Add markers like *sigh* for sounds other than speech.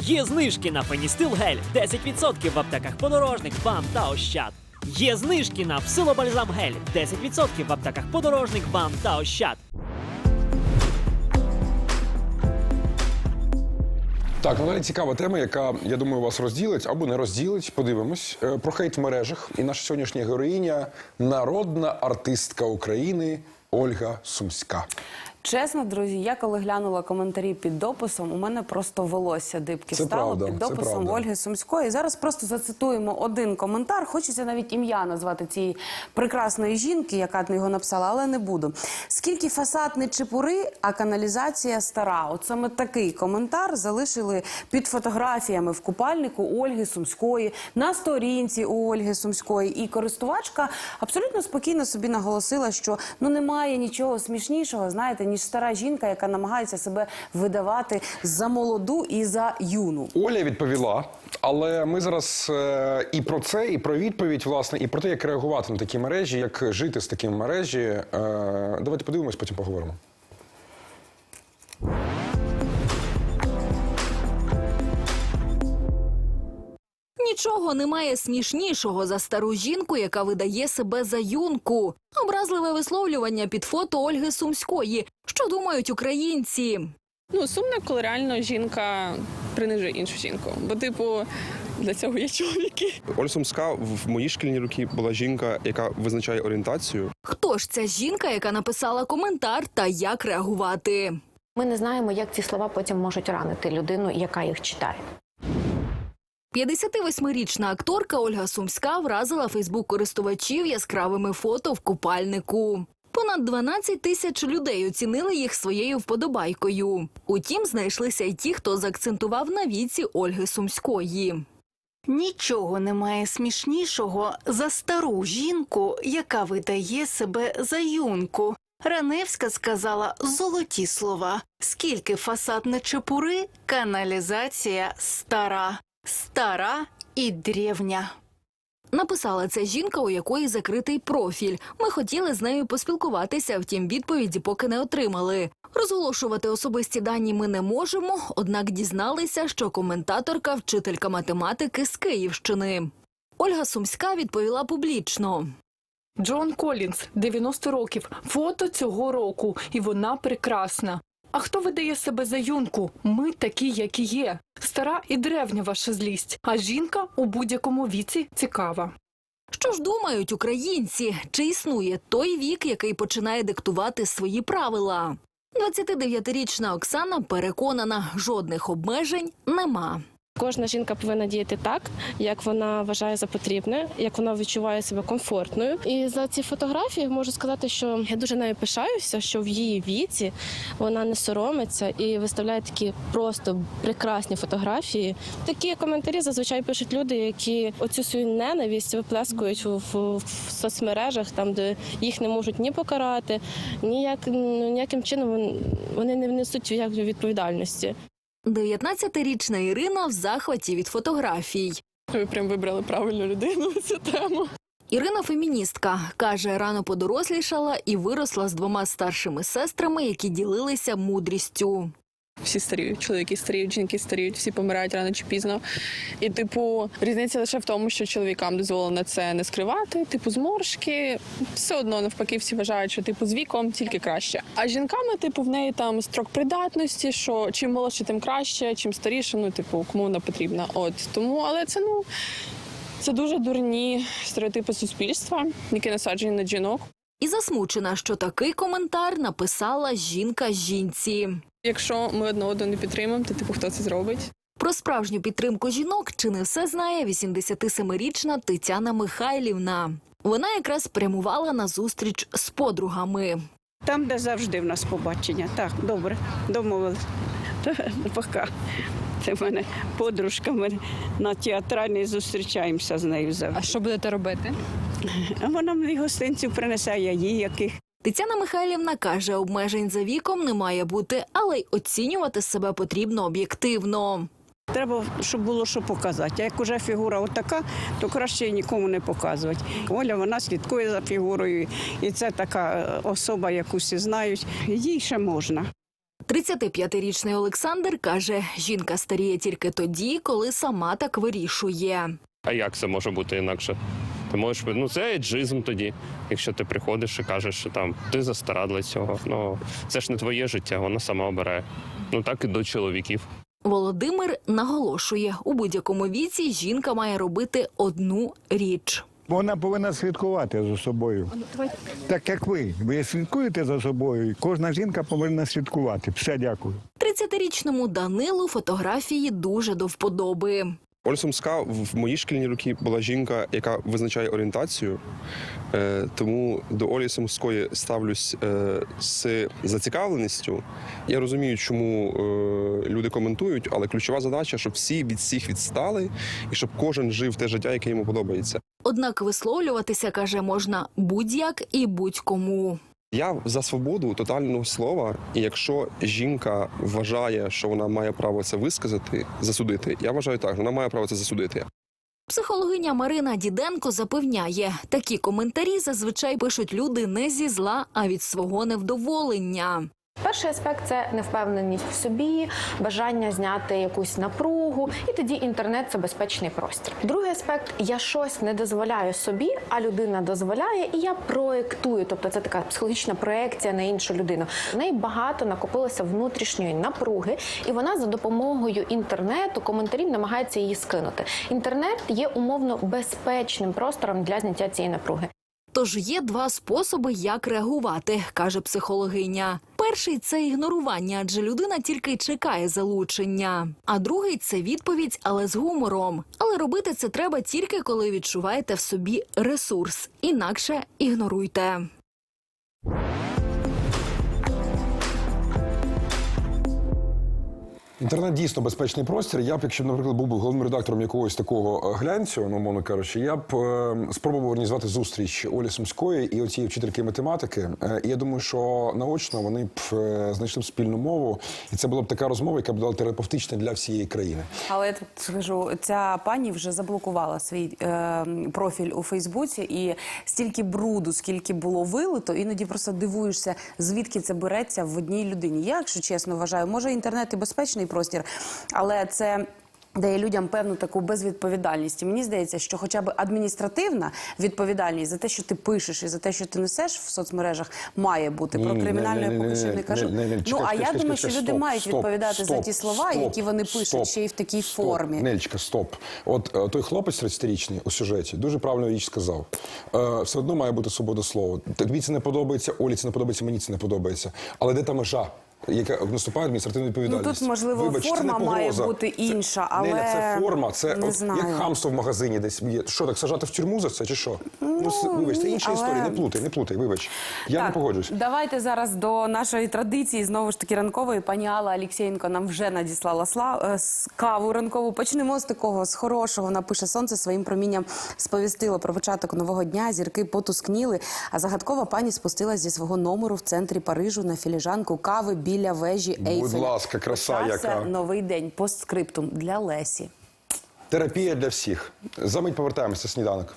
Є знижки на Феністил гель 10% в аптеках подорожник, БАМ та Ощад. Є знижки на псилобальзам гель 10% в аптеках подорожник, БАМ та Ощад. Так, ну цікава тема, яка я думаю вас розділить або не розділить. Подивимось Е, про хейт в мережах. І наша сьогоднішня героїня народна артистка України Ольга Сумська. Чесно, друзі, я коли глянула коментарі під дописом, у мене просто волосся дибки Це стало правда, під дописом. Ольги Сумської. Зараз просто зацитуємо один коментар. Хочеться навіть ім'я назвати цієї прекрасної жінки, яка його написала, але не буду. Скільки фасад не чепури, а каналізація стара. От саме такий коментар залишили під фотографіями в купальнику Ольги Сумської на сторінці у Ольги Сумської. І користувачка абсолютно спокійно собі наголосила, що ну немає нічого смішнішого, знаєте, ніж стара жінка, яка намагається себе видавати за молоду і за юну. Оля відповіла, але ми зараз е, і про це, і про відповідь, власне, і про те, як реагувати на такі мережі, як жити з такими мережі. Е, давайте подивимось, потім поговоримо. Нічого немає смішнішого за стару жінку, яка видає себе за юнку. Образливе висловлювання під фото Ольги Сумської. Що думають українці? Ну, сумно, коли реально жінка принижує іншу жінку. Бо, типу, для цього є чоловіки. Оля Сумська в мої шкільні роки була жінка, яка визначає орієнтацію. Хто ж ця жінка, яка написала коментар та як реагувати? Ми не знаємо, як ці слова потім можуть ранити людину, яка їх читає. 58-річна акторка Ольга Сумська вразила Фейсбук-користувачів яскравими фото в купальнику. Понад 12 тисяч людей оцінили їх своєю вподобайкою. Утім, знайшлися й ті, хто заакцентував на віці Ольги Сумської. Нічого немає смішнішого за стару жінку, яка видає себе за юнку. Раневська сказала золоті слова. Скільки фасад не чепури, каналізація стара, стара і древня. Написала це жінка, у якої закритий профіль. Ми хотіли з нею поспілкуватися, втім відповіді поки не отримали. Розголошувати особисті дані ми не можемо, однак дізналися, що коментаторка вчителька математики з Київщини. Ольга Сумська відповіла публічно. Джон Колінс, 90 років, фото цього року, і вона прекрасна. А хто видає себе за юнку? Ми такі, які є. Стара і древня ваша злість, а жінка у будь-якому віці цікава. Що ж думають українці? Чи існує той вік, який починає диктувати свої правила? 29-річна Оксана переконана, жодних обмежень нема. Кожна жінка повинна діяти так, як вона вважає за потрібне, як вона відчуває себе комфортною. І за ці фотографії можу сказати, що я дуже нею пишаюся, що в її віці вона не соромиться і виставляє такі просто прекрасні фотографії. Такі коментарі зазвичай пишуть люди, які оцю свою ненависть виплескують в, в, соцмережах, там де їх не можуть ні покарати, ніяк ну, ніяким чином вони не внесуть відповідальності. 19-річна Ірина в захваті від фотографій. Ви прям вибрали правильну людину на цю тему. Ірина феміністка каже, рано подорослішала і виросла з двома старшими сестрами, які ділилися мудрістю. Всі старіють, чоловіки старіють, жінки старіють, всі помирають рано чи пізно. І, типу, різниця лише в тому, що чоловікам дозволено це не скривати, типу, зморшки. Все одно навпаки, всі вважають, що типу з віком тільки краще. А жінками, типу, в неї там строк придатності, що чим молодше, тим краще, чим старіше, ну, типу, кому вона потрібна. От тому, але це ну. Це дуже дурні стереотипи суспільства, які насаджені на жінок. І засмучена, що такий коментар написала жінка жінці. Якщо ми одне одного не підтримуємо, то типу хто це зробить? Про справжню підтримку жінок чи не все знає 87-річна Тетяна Михайлівна. Вона якраз прямувала на зустріч з подругами. Там, де завжди в нас побачення. Так, добре, домовились. *laughs* Пока. Це в мене подружка, ми на театральній зустрічаємося з нею завжди. А що будете робити? Вона мені гостинців принесе, я їй яких. Тетяна Михайлівна каже, обмежень за віком не має бути, але й оцінювати себе потрібно об'єктивно. Треба, щоб було що показати. А як уже фігура отака, то краще її нікому не показувати. Оля вона слідкує за фігурою, і це така е, особа, яку всі знають. Їй ще можна. 35-річний Олександр каже, жінка старіє тільки тоді, коли сама так вирішує. А як це може бути інакше? Ти можеш ну це еджизм тоді, якщо ти приходиш і кажеш, що там ти застара для цього. Ну це ж не твоє життя, вона сама обирає. Ну так і до чоловіків. Володимир наголошує, у будь-якому віці жінка має робити одну річ. Вона повинна слідкувати за собою. Так як ви. Ви слідкуєте за собою, і кожна жінка повинна слідкувати. Все, дякую. 30-річному Данилу фотографії дуже до вподоби. Сумська в мої шкільні роки була жінка, яка визначає орієнтацію. Е, тому до Олі Сумської ставлюсь е, з зацікавленістю. Я розумію, чому е, люди коментують, але ключова задача, щоб всі від всіх відстали і щоб кожен жив те життя, яке йому подобається. Однак висловлюватися, каже, можна будь-як і будь-кому. Я за свободу тотального слова, і якщо жінка вважає, що вона має право це висказати, засудити, я вважаю так, вона має право це засудити. Психологиня Марина Діденко запевняє, такі коментарі зазвичай пишуть люди не зі зла, а від свого невдоволення. Перший аспект це невпевненість в собі, бажання зняти якусь напругу, і тоді інтернет це безпечний простір. Другий аспект я щось не дозволяю собі, а людина дозволяє, і я проєктую. Тобто це така психологічна проекція на іншу людину. В неї багато накопилося внутрішньої напруги, і вона за допомогою інтернету, коментарів намагається її скинути. Інтернет є умовно безпечним простором для зняття цієї напруги. Тож є два способи, як реагувати, каже психологиня. Перший це ігнорування, адже людина тільки чекає залучення. А другий це відповідь, але з гумором. Але робити це треба тільки коли відчуваєте в собі ресурс. Інакше ігноруйте. Інтернет дійсно безпечний простір. Я б, якщо б, наприклад, був би головним редактором якогось такого е, глянцю, ну, умовно кажучи, я б е, спробував організувати зустріч Олі Сумської і оцієї вчительки математики. Е, і я думаю, що наочно вони б е, знайшли б спільну мову, і це була б така розмова, яка б була терапевтична для всієї країни. Але я тут скажу, ця пані вже заблокувала свій е, профіль у Фейсбуці, і стільки бруду, скільки було вилито, іноді просто дивуєшся, звідки це береться в одній людині. Я, якщо чесно, вважаю, може інтернет і безпечний простір, але це. Дає людям певну таку безвідповідальність. І мені здається, що хоча б адміністративна відповідальність за те, що ти пишеш, і за те, що ти несеш в соцмережах, має бути. Про кримінальну я не, не, поки що не, кажу. Ну а я думаю, що люди мають відповідати за ті слова, які вони пишуть, ще й в такій формі. Нельчика, стоп. От е, той хлопець 30-річний у сюжеті дуже правильну річ сказав. Е, все одно має бути свобода слова. Тобі це не подобається, Олі це не подобається, мені це не подобається. Але де та межа? Яка наступає адміністративна відповідальність. Ну, тут, можливо, Вибач, це не форма має бути Це- інша, але Неля, це форма, це не от, знаю. як хамство в магазині десь є. Що так сажати в тюрму за це чи що? Ну, с- вибач, це інша але- історія. Не плутай, не плутай, вибач. Я не Так, погоджуюсь. Давайте зараз до нашої традиції знову ж таки ранкової. Пані Алла Алєксєєнко нам вже надіслала сла- е, каву ранкову. Почнемо з такого з хорошого. Вона пише сонце своїм промінням сповістило про початок нового дня. Зірки потускніли. А загадкова пані спустилась зі свого номеру в центрі Парижу на філіжанку кави біля вежі Ейфеля. Будь ласка, краса Почався яка. новий день. Постскриптум для Лесі. Терапія для всіх. За мить повертаємося сніданок.